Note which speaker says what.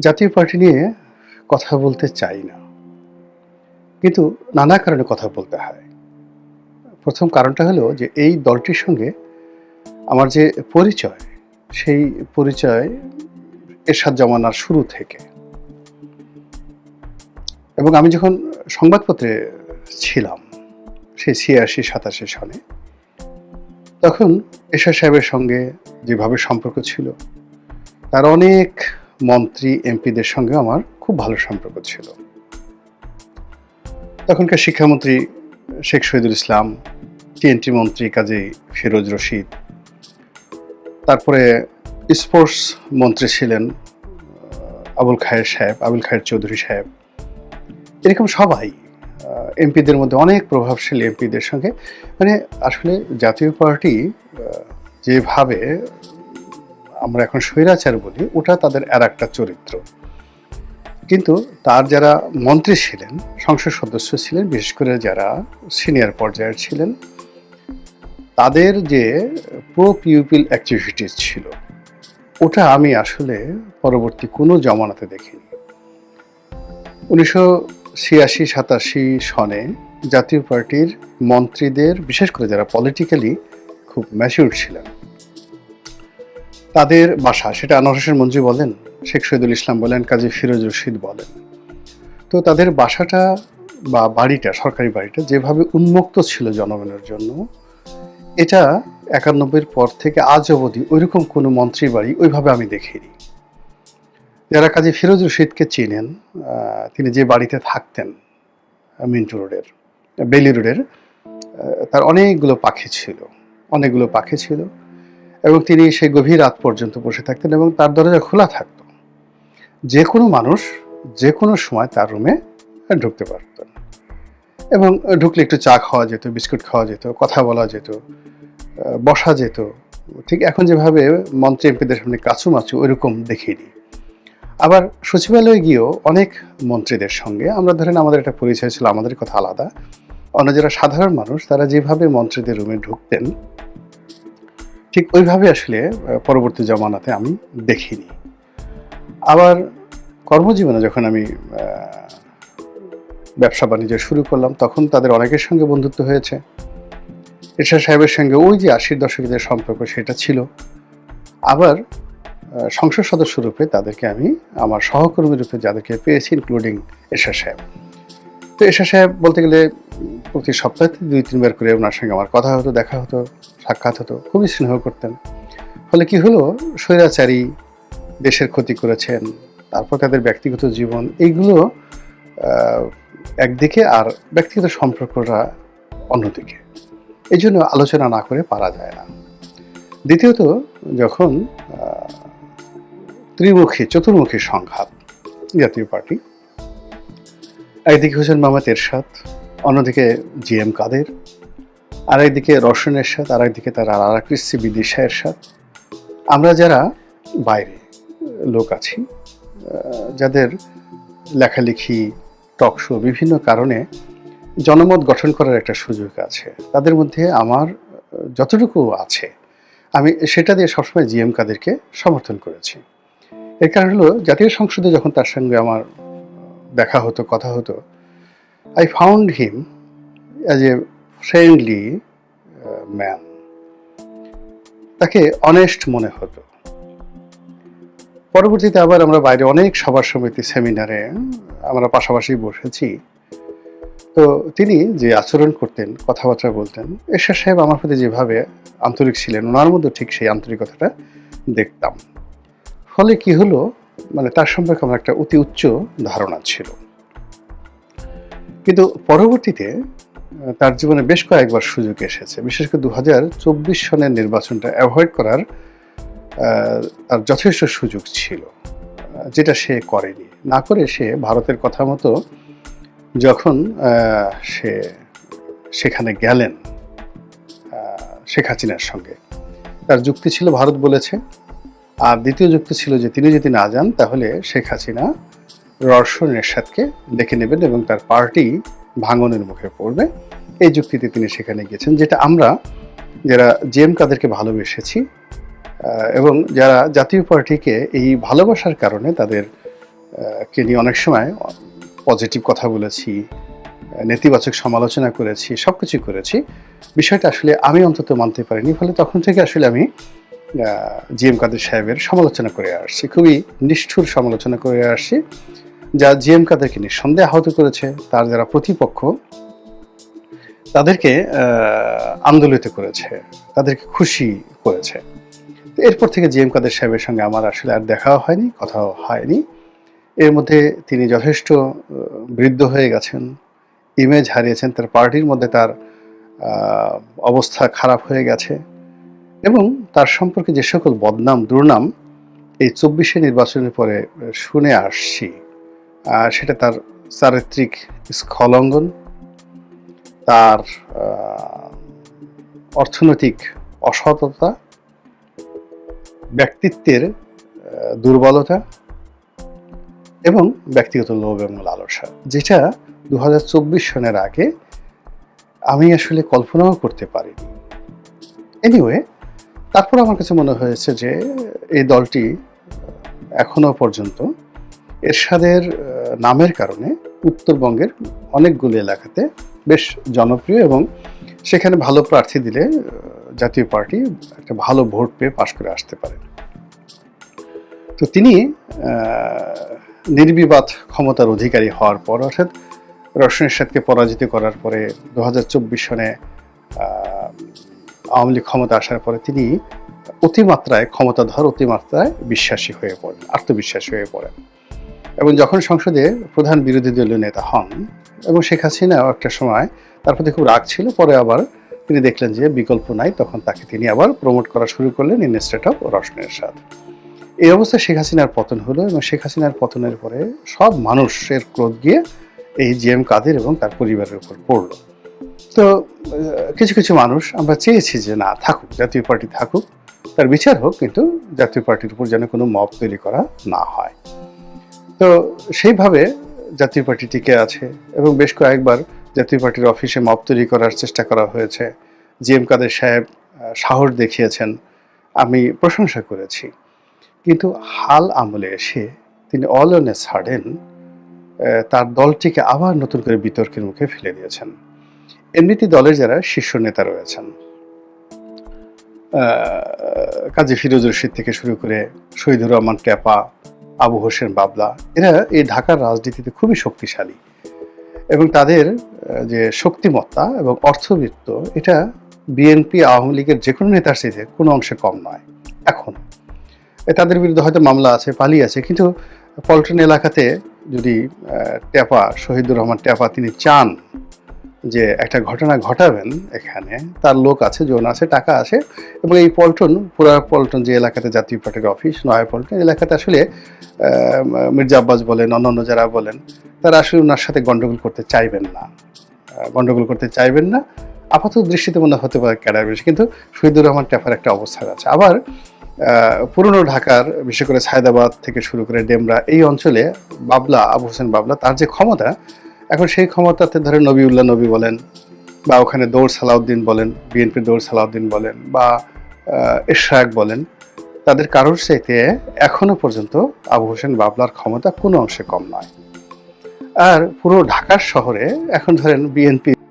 Speaker 1: জাতীয় পার্টি নিয়ে কথা বলতে চাই না। কিন্তু নানা কারণে কথা বলতে হয়। প্রথম কারণটা হলো যে এই দলটির সঙ্গে আমার যে পরিচয়, সেই পরিচয় এরশাদ জমানার শুরু থেকে। এবং আমি যখন সংবাদপত্রে ছিলাম, সেই ছিয়াশি, সাতাশি সনে তখন এরশাদ সাহেবের সঙ্গে যেভাবে সম্পর্ক ছিল, তার অনেক মন্ত্রী, এমপিদের সঙ্গে আমার খুব ভালো সম্পর্ক ছিল। তখনকার শিক্ষামন্ত্রী শেখ শহীদুল ইসলাম, টিএনটি মন্ত্রী কাজী ফিরোজ রশিদ, তারপরে স্পোর্টস মন্ত্রী ছিলেন আবুল খায়ের সাহেব, আবুল খায়ের চৌধুরী সাহেব। এরকম সবাই এমপিদের মধ্যে অনেক প্রভাবশালী এমপিদের সঙ্গে মানে আসলে জাতীয় পার্টি যেভাবে আমরা এখন স্বৈরাচার বলি, ওটা তাদের আর একটা চরিত্র। কিন্তু তার যারা মন্ত্রী ছিলেন, সংসদ সদস্য ছিলেন, বিশেষ করে যারা সিনিয়র পর্যায়ের ছিলেন, তাদের যে প্রো পিউপিল অ্যাক্টিভিটিস ছিল, ওটা আমি আসলে পরবর্তী কোনো জমানাতে দেখিনি। উনিশশো ছিয়াশি, সাতাশি সনে জাতীয় পার্টির মন্ত্রীদের, বিশেষ করে যারা পলিটিক্যালি খুব ম্যাচিউর ছিলেন তাদের বাসা, সেটা আনোয়ার হোসেন মঞ্জু বলেন, শেখ শহীদুল ইসলাম বলেন, কাজী ফিরোজ রশিদ বলেন। তো তাদের বাসাটা বা বাড়িটা, সরকারি বাড়িটা যেভাবে উন্মুক্ত ছিল জনগণের জন্য, এটা একানব্বইয়ের পর থেকে আজ অবধি ওইরকম কোনো মন্ত্রী বাড়ি ওইভাবে আমি দেখিনি। যারা কাজী ফিরোজ রশিদকে চিনেন তিনি যে বাড়িতে থাকতেন, মিন্টু রোডের বেলি রোডের তার অনেকগুলো পাখি ছিল, অনেকগুলো পাখি ছিল। এবং তিনি সেই গভীর রাত পর্যন্ত বসে থাকতেন এবং তার দরজা খোলা থাকত। যে কোনো মানুষ যে কোনো সময় তার রুমে ঢুকতে পারতেন এবং ঢুকলে একটু চা খাওয়া যেত, বিস্কুট খাওয়া যেত, কথা বলা যেত বসা যেত। ঠিক এখন যেভাবে মন্ত্রী এমপিদের সামনে কাছু মাছু ওইরকম দেখিনি আবার সচিবালয়ে গিয়েও অনেক মন্ত্রীদের সঙ্গে আমরা ধরেন আমাদের একটা পরিচয় ছিল, আমাদের কথা আলাদা। অন্য যারা সাধারণ মানুষ, তারা যেভাবে মন্ত্রীদের রুমে ঢুকতেন ঠিক ওইভাবে আসলে পরবর্তী জমানাতে আমি দেখিনি। আবার কর্মজীবনে যখন আমি ব্যবসা বাণিজ্য শুরু করলাম, তখন তাদের অনেকের সঙ্গে বন্ধুত্ব হয়েছে। এরশাদ সাহেবের সঙ্গে ওই যে আশির দশকের যে সম্পর্ক সেটা ছিল। আবার সংসদ সদস্য রূপে তাদেরকে আমি আমার সহকর্মী রূপে যাদেরকে পেয়েছি ইনক্লুডিং এরশাদ সাহেব। তো এরশাদ সাহেব বলতে গেলে প্রতি সপ্তাহে দুই, তিনবার করে ওনার সঙ্গে আমার কথা হতো, দেখা হতো, সাক্ষাৎ হতো, খুবই স্নেহ করতেন। ফলে কি হলো? স্বৈরাচারী দেশের ক্ষতি করেছেন, তারপর তাদের ব্যক্তিগত জীবন, এইগুলো একদিকে আর ব্যক্তিগত সম্পর্কটা অন্যদিকে। এই জন্য আলোচনা না করে পারা যায় না। দ্বিতীয়ত, যখন ত্রিমুখী, চতুর্মুখী সংঘাত জাতীয় পার্টি একদিকে হোসেন মোহাম্মদ এরশাদ অন্যদিকে জি এম কাদের আর একদিকে রওশন এরশাদ আর একদিকে তার কৃষি বিদিশা এরশাদ আমরা যারা বাইরে লোক আছি যাদের লেখালেখি, টক শো বিভিন্ন কারণে জনমত গঠন করার একটা সুযোগ আছে, তাদের মধ্যে আমার যতটুকু আছে, আমি সেটা দিয়ে সবসময় জি এম কাদেরকে সমর্থন করেছি। এর কারণ হলো, জাতীয় সংসদে যখন তার সঙ্গে আমার দেখা হতো, কথা হতো I found him as a friendly man তাকে অনেস্ট মনে হতো। পরবর্তীতে আবার আমরা বাইরে অনেক সভা সমিতি, সেমিনারে আমরা পাশাপাশি বসেছি। তো তিনি যে আচরণ করতেন, কথাবার্তা বলতেন, এরশাদ সাহেব আমার প্রতি যেভাবে আন্তরিক ছিলেন, ওনার মধ্যে ঠিক সেই আন্তরিকতাটা দেখতাম। ফলে কি হলো? মানে তার সম্পর্কে আমার একটা অতি উচ্চ ধারণা ছিল। কিন্তু পরবর্তীতে তার জীবনে বেশ কয়েকবার সুযোগ এসেছে। বিশেষ করে দু হাজার চব্বিশ সনের নির্বাচনটা অ্যাভয়েড করার তার যথেষ্ট সুযোগ ছিল যেটা সে করেনি। না করে সে ভারতের কথা মতো যখন সে সেখানে গেলেন শেখ হাসিনার সঙ্গে। তার যুক্তি ছিল, ভারত বলেছে। আর দ্বিতীয় যুক্তি ছিল যে, তিনি যদি না যান, তাহলে শেখ হাসিনা রর্ষণ এরশাদকে ডেকে নেবেন এবং তার পার্টি ভাঙনের মুখে পড়বে। এই যুক্তিতে তিনি সেখানে গিয়েছেন যেটা আমরা যারা জেএম কাদেরকে ভালোবেসেছি এবং যারা জাতীয় পার্টিকে এই ভালোবাসার কারণে তাদের কে নিয়ে অনেক সময় পজিটিভ কথা বলেছি নেতিবাচক সমালোচনা করেছি সব কিছু করেছি, বিষয়টা আসলে আমি অন্তত মানতে পারিনি। ফলে তখন থেকে আসলে আমি জি এম কাদের সাহেবের সমালোচনা করে আসছি, খুবই নিষ্ঠুর সমালোচনা করে আসছি। যা জি এম কাদেরকে নিঃসন্দেহে আহত করেছে, তার যারা প্রতিপক্ষ, তাদেরকে আন্দোলিত করেছে, তাদেরকে খুশি করেছে। এরপর থেকে জি এম কাদের সাহেবের সঙ্গে আমার আসলে আর দেখাও হয়নি, কথাও হয়নি। এর মধ্যে তিনি যথেষ্ট বৃদ্ধ হয়ে গেছেন ইমেজ হারিয়েছেন, তার পার্টির মধ্যে তার অবস্থা খারাপ হয়ে গেছে এবং তার সম্পর্কে যে সকল বদনাম, দুর্নাম এই চব্বিশে নির্বাচনের পরে শুনে আসছি। সেটা তার চারিত্রিক স্খলঙ্গন, তার অর্থনৈতিক অসততা, ব্যক্তিত্বের দুর্বলতা এবং ব্যক্তিগত লোভ এবং লালসা যেটা দু হাজার চব্বিশ সনের আগে আমি আসলে কল্পনাও করতে পারিনি। এনিওয়ে তারপর আমার কাছে মনে হয়েছে যে এই দলটি এখনও পর্যন্ত এরশাদের নামের কারণে উত্তরবঙ্গের অনেকগুলি এলাকাতে বেশ জনপ্রিয় এবং সেখানে ভালো প্রার্থী দিলে জাতীয় পার্টি একটা ভালো ভোট পেয়ে পাশ করে আসতে পারে। তো তিনি নির্বিবাদ ক্ষমতার অধিকারী হওয়ার পর, অর্থাৎ রওশন এরশাদকে পরাজিত করার পরে দু হাজার চব্বিশ সনে আওয়ামী লীগ ক্ষমতা আসার পরে তিনি অতিমাত্রায়, ক্ষমতাধর অতিমাত্রায় বিশ্বাসী হয়ে পড়েন, আত্মবিশ্বাসী হয়ে পড়েন। এবং যখন সংসদে প্রধান বিরোধী দলীয় নেতা হন এবং শেখ হাসিনাও একটা সময় তার প্রতি খুব রাগ ছিল, পরে আবার তিনি দেখলেন যে বিকল্প নাই, তখন তাকে তিনি আবার প্রমোট করা শুরু করলেন in state of Rowshan Ershad এই অবস্থায় শেখ হাসিনার পতন হলো এবং শেখ হাসিনার পতনের পরে সব মানুষের ক্রোধ গিয়ে এই জি এম কাদের এবং তার পরিবারের উপর পড়ল। তো কিছু কিছু মানুষ আমরা চেয়েছি যে না, থাকুক, জাতীয় পার্টি থাকুক, তার বিচার হোক, কিন্তু জাতীয় পার্টির উপর যেন কোনো মব তৈরি করা না হয়। তো সেইভাবে জাতীয় পার্টি টিকে আছে এবং বেশ কয়েকবার জাতীয় পার্টির অফিসে মব তৈরি করার চেষ্টা করা হয়েছে। জি এম কাদের সাহেব সাহস দেখিয়েছেন। আমি প্রশংসা করেছি। কিন্তু হাল আমলে এসে তিনি অল অন সাডেন তার দলটিকে আবার নতুন করে বিতর্কের মুখে ফেলে দিয়েছেন। এমনিতে দলের যারা শীর্ষ নেতা রয়েছেন কাজী ফিরোজ রশিদ থেকে শুরু করে শহীদুর রহমান ট্যাপা আবু হোসেন বাবলা, এরা এই ঢাকার রাজনীতিতে খুবই শক্তিশালী এবং তাদের যে শক্তিমত্তা এবং অর্থবিত্ত, এটা বিএনপি, আওয়ামী লীগের যে কোনো নেতার চাইতে কোনো অংশে কম নয়, এখন। তাদের বিরুদ্ধে হয়তো মামলা আছে, পালিয়ে আছে, কিন্তু পল্টন এলাকাতে যদি ট্যাপা, শহীদুর রহমান ট্যাপা তিনি চান যে একটা ঘটনা ঘটাবেন এখানে, তার লোক আছে, জন আছে, টাকা আছে এবং এই পল্টন, পুরা পল্টন যে এলাকাতে জাতীয় পার্টির অফিস, নয়া পল্টন এলাকাতে আসলে মির্জা আব্বাস বলেন, অন্যান্য যারা বলেন, তারা আসলে ওনার সাথে গণ্ডগোল করতে চাইবেন না। গণ্ডগোল করতে চাইবেন না। আপাতত দৃষ্টিতে মনে হতে পারে ক্যাডার বেশি, কিন্তু শহীদুর রহমান ট্যাপার একটা অবস্থা আছে। আবার পুরনো ঢাকার, বিশেষ করে সায়দাবাদ থেকে শুরু করে ডেমরা, এই অঞ্চলে বাবলা, আবু হোসেন বাবলা, তার যে ক্ষমতা এখন সেই ক্ষমতাতে ধরে নবীউল্লাহ নবী বলেন বা ওখানে দৌড় সালাউদ্দিন বলেন বিএনপির দৌড় সালাউদ্দিন বলেন বা আহ, ইশরাক বলেন তাদের কারোর চাইতে এখনও পর্যন্ত আবু হোসেন বাবলার ক্ষমতা কোনো অংশে কম নয়। আর পুরো ঢাকার শহরে এখন ধরেন বিএনপি